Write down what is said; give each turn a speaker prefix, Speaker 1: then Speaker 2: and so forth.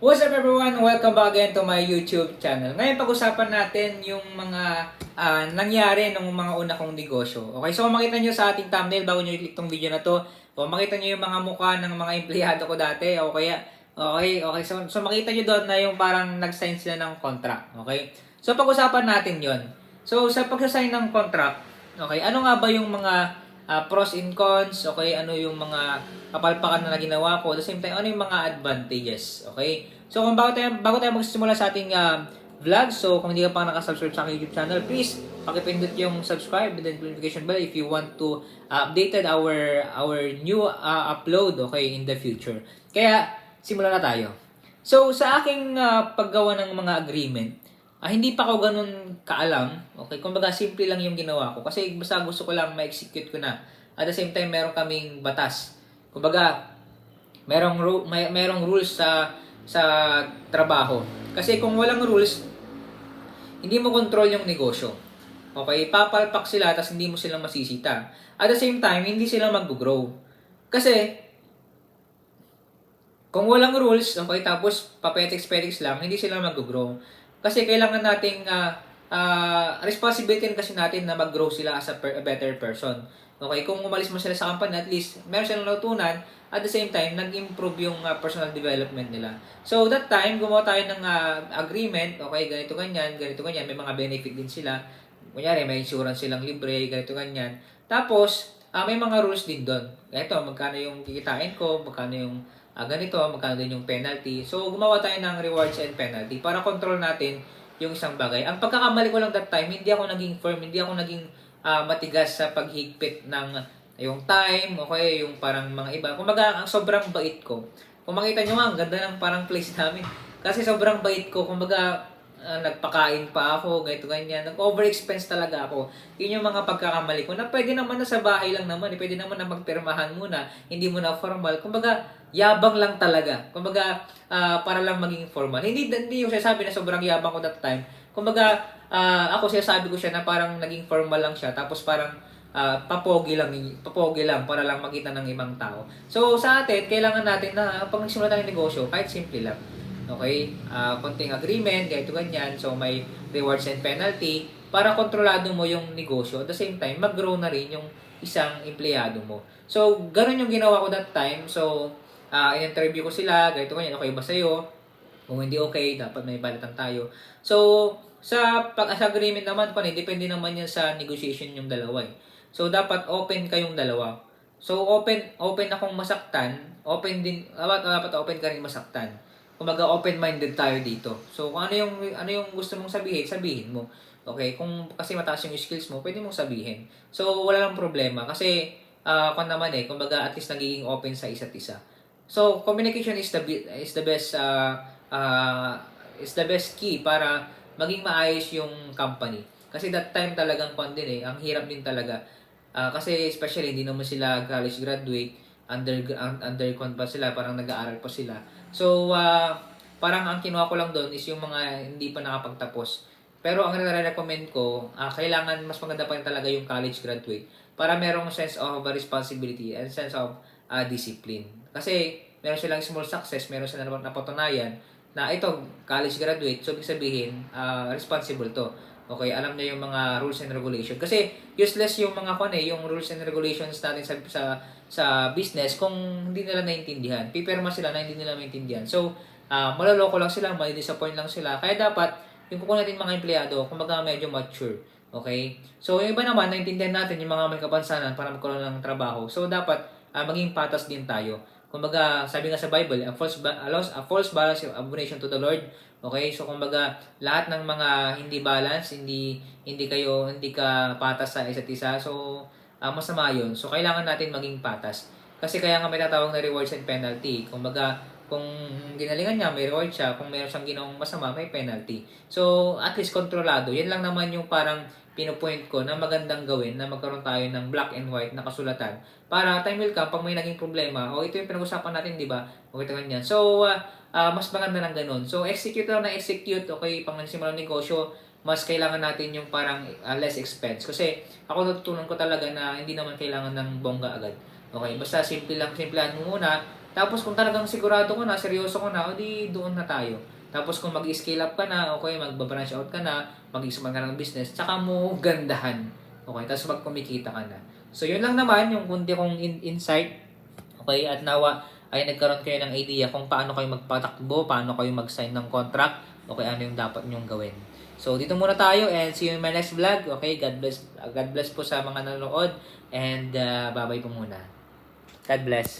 Speaker 1: What's up everyone? Welcome back again to my YouTube channel. Ngayon pag-usapan natin yung mga ah, nangyari ng mga una kong negosyo. Okay, so makita nyo sa ating thumbnail bago nyo i-click tong video na to, o makita nyo yung mga mukha ng mga empleyado ko dati, o kaya, okay, okay, so, so makita nyo doon na yung parang nag-sign sila ng contract. Okay, so pag-usapan natin yon. So sa pag-sign ng contract, okay, ano nga ba yung mga ah, pros and cons, okay, ano yung mga kapalpakan na ginawa ko, at the same time, ano yung mga advantages, okay? So, kung bago tayo, bago tayo magsisimula sa ating ah, vlog, so kung hindi ka pa nakasubscribe sa aking YouTube channel, please, pakipindot yung subscribe and then notification bell if you want to uh, updated our our new ah, upload, okay, in the future. Kaya, simulan na tayo. So, sa aking ah, paggawa ng mga agreement, Ah, hindi pa ako ganun kaalam. Okay, kumbaga simple lang yung ginawa ko kasi basta gusto ko lang ma-execute ko na. At the same time, meron kaming batas. Kumbaga, merong ru- may merong rules sa sa trabaho. Kasi kung walang rules, hindi mo control yung negosyo. Okay, papalpak sila tapos hindi mo sila masisita. At the same time, hindi sila mag-grow. Kasi kung walang rules, okay, tapos papetex-petex lang, hindi sila mag-grow. Kasi kailangan nating ah ah, responsibility kasi natin na mag-grow sila as a, per- a better person. Okay, kung umalis mo sila sa company, at least meron silang natutunan, at the same time, nag-improve yung ah, personal development nila. So, that time, gumawa tayo ng ah, agreement, okay, ganito ganyan, ganito ganyan, may mga benefit din sila. Kunyari, may insurance silang libre, ganito ganyan. Tapos, ah, may mga rules din doon. Ito, magkano yung kikitain ko, magkano yung ah, ganito, magkano din yung penalty. So, gumawa tayo ng rewards and penalty para control natin yung isang bagay. Ang pagkakamali ko lang that time, hindi ako naging firm, hindi ako naging ah, matigas sa paghigpit ng yung time, okay, yung parang mga iba. Kumbaga, ang sobrang bait ko. Kung makita nyo nga, ang ganda ng parang place namin. Kasi sobrang bait ko. Kumbaga, ah, nagpakain pa ako, ganito, ganyan. Nag-overexpense talaga ako. Yun yung mga pagkakamali ko na pwede naman na sa bahay lang naman. Eh. Pwede naman na magpirmahan muna. Hindi mo na formal. Kumbaga, yabang lang talaga. Kumbaga, ah, para lang maging formal. Hindi, hindi yung sinasabi na sobrang yabang ko that time. Kumbaga, ah, ako sinasabi ko siya na parang naging formal lang siya. Tapos parang ah, papogi lang, papogi lang para lang makita ng ibang tao. So, sa atin, kailangan natin na pag nagsimula tayo ng negosyo, kahit simple lang. Okay? Ah, konting agreement, ganito ganyan. So, may rewards and penalty para kontrolado mo yung negosyo. At the same time, mag-grow na rin yung isang empleyado mo. So, ganun yung ginawa ko that time. So, ah in-interview ko sila, ganito ganyan, okay ba sa'yo? Kung hindi okay, dapat may balatan tayo. So, sa pag sa agreement naman pa depende naman yan sa negotiation yung dalawa eh. So, dapat open kayong dalawa. So, open open akong masaktan, open din, dapat, dapat open ka rin masaktan. Kumbaga, open-minded tayo dito. So, kung ano yung, ano yung gusto mong sabihin, sabihin mo. Okay? Kung kasi mataas yung skills mo, pwede mong sabihin. So, wala lang problema. Kasi, ah kung naman eh, kumbaga, at least nagiging open sa isa't isa. So, communication is the is the best uh, uh, is the best key para maging maayos yung company. Kasi that time talagang kon din eh, ang hirap din talaga. Ah, kasi especially hindi naman sila college graduate, under un- undercon pa sila, parang nag-aaral pa sila. So, ah, parang ang kinuha ko lang doon is yung mga hindi pa nakapagtapos. Pero ang nare-recommend ko, ah, kailangan mas maganda pa rin talaga yung college graduate para merong sense of responsibility and sense of ah, discipline. Kasi meron silang small success, meron silang napatunayan na ito, college graduate, so ibig sabihin, ah, responsible to. Okay, alam niya yung mga rules and regulation. Kasi useless yung mga kon eh, yung rules and regulations natin sa sa sa business kung hindi nila naintindihan. Pipirma sila na hindi nila maintindihan. So, ah maloloko lang sila, may disappoint lang sila. Kaya dapat yung kukunin natin mga empleyado, kumbaga medyo mature. Okay? So, yung iba naman, naintindihan natin yung mga may kapansanan para magkaroon ng trabaho. So, dapat ah, maging patas din tayo. Kumbaga, sabi nga sa Bible, a false, ba- a false balance of abomination to the Lord. Okay? So, kumbaga, lahat ng mga hindi balance, hindi hindi kayo, hindi ka patas sa isa't isa. So, ah, masama yun. So, kailangan natin maging patas. Kasi kaya nga may tatawag na rewards and penalty. Kumbaga, kung ginalingan niya, may reward siya. Kung meron siyang ginawang masama, may penalty. So, at least kontrolado. Yan lang naman yung parang pinupoint ko na magandang gawin na magkaroon tayo ng black and white na kasulatan para time will come pag may naging problema. O ito yung pinag-usapan natin di ba? O ito ganyan. So ah, ah, mas maganda ng ganun. So execute lang na execute okay pang nagsimula ng negosyo mas kailangan natin yung parang ah, less expense. Kasi ako natutunan ko talaga na hindi naman kailangan ng bongga agad. Okay basta simple lang simplahan mo muna. Tapos kung talagang sigurado ko na, seryoso ko na, o di doon na tayo. Tapos kung mag-scale up ka na, okay, mag-branch out ka na, mag-expand ka ng business, tsaka mo gandahan. Okay, tapos mag kumikita ka na. So, yun lang naman yung kunti kong in- insight. Okay, at nawa ay nagkaroon kayo ng idea kung paano kayo magpatakbo, paano kayo mag-sign ng contract, okay, ano yung dapat nyong gawin. So, dito muna tayo and see you in my next vlog. Okay, God bless, God bless po sa mga nanonood and uh, bye-bye po muna. God bless.